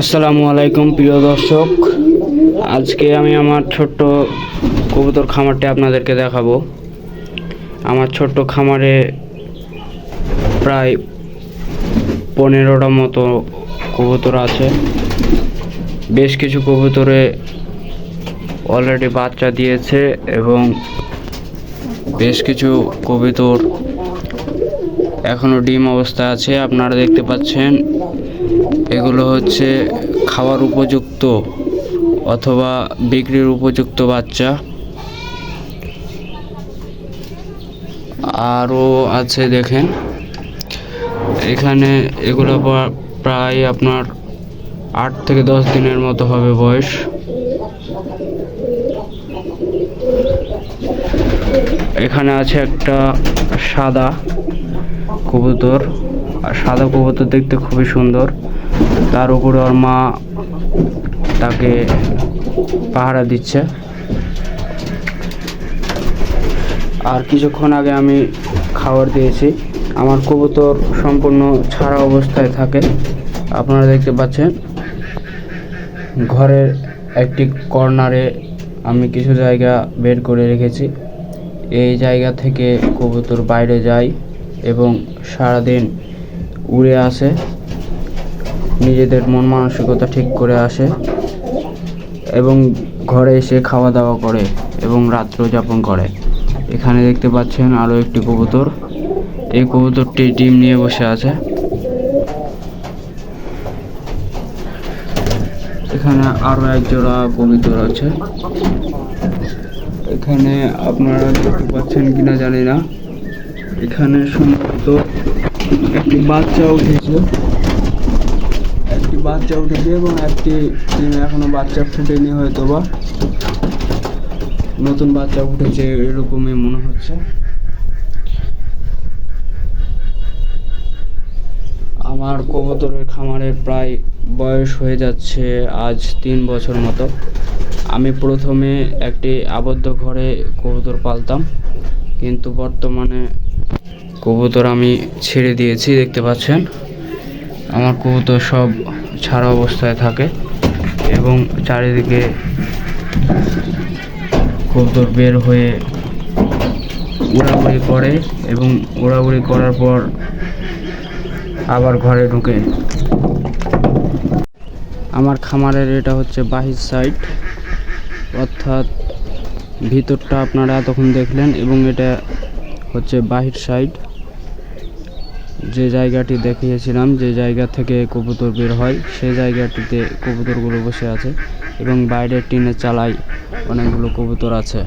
আসসালামু আলাইকুম, প্রিয় দর্শক। আজকে আমি আমার ছোট্ট কবুতর খামারটি আপনাদেরকে দেখাবো। আমার ছোট্ট খামারে প্রায় পনেরোটা মতো কবুতর আছে। বেশ কিছু কবুতরে অলরেডি বাচ্চা দিয়েছে এবং বেশ কিছু কবুতর এখনও ডিম অবস্থায় আছে। আপনারা দেখতে পাচ্ছেন এগুলো হচ্ছে খাওয়ার উপযুক্ত অথবা বিক্রির উপযুক্ত বাচ্চা। আরও আছে দেখেন। এখানে এগুলো প্রায় আপনার আট থেকে দশ দিনের মতো হবে বয়স। এখানে আছে একটা সাদা কবুতর। সাদা কবুতর দেখতে খুবই সুন্দর। তার উপরে ওর মা তাকে পাহারা দিচ্ছে। আর কিছুক্ষণ আগে আমি খাবার দিয়েছি। আমার কবুতর সম্পূর্ণ ছাড়া অবস্থায় থাকে। আপনারা দেখতে পাচ্ছেন, ঘরের একটি কর্নারে আমি কিছু জায়গা বের করে রেখেছি। এই জায়গা থেকে কবুতর বাইরে যায় এবং সারাদিন উড়ে আসে। নিজেদের মন মানসিকতা ঠিক করে আসে এবং ঘরে এসে খাওয়া দাওয়া করে এবং রাত্র যাপন করে। এখানে দেখতে পাচ্ছেন আরও একটি কবুতর। এই কবুতরটি ডিম নিয়ে বসে আছে। এখানে আরও এক জোড়া কবুতর আছে। এখানে আপনারা দেখতে পাচ্ছেন কিনা জানি না। এখানে সম্ভবত একটি বাচ্চা উঠেছে। একটি বাচ্চা উঠেছে এবং একটি এখনও বাচ্চা ফুটেনি হয়তো বা নতুন বাচ্চা উঠেছে এরকমই মনে হচ্ছে। আমার কবুতরের খামারের প্রায় বয়স হয়ে যাচ্ছে আজ তিন বছর মতো। আমি প্রথমে একটি আবদ্ধ ঘরে কবুতর পালতাম, কিন্তু বর্তমানে কবুতর আমি ছেড়ে দিয়েছি, দেখতে পাচ্ছেন। আমার কবুতর সব ছাড়া অবস্থায় থাকে এবং চারিদিকে কবুতর বের হয়ে উড়াউড়ি করে এবং উড়াউড়ি করার পর আবার ঘরে ঢুকে। আমার খামারের এটা হচ্ছে বাহির সাইড। অর্থাৎ ভিতরটা আপনারা এতক্ষণ দেখলেন এবং এটা হচ্ছে বাহির সাইড। যে জায়গাটি দেখিয়েছিলাম, যে জায়গা থেকে কবুতর বের হয় সে জায়গাটিতে কবুতরগুলো বসে আছে এবং বাইরে টিনের চালায় অনেকগুলো কবুতর আছে।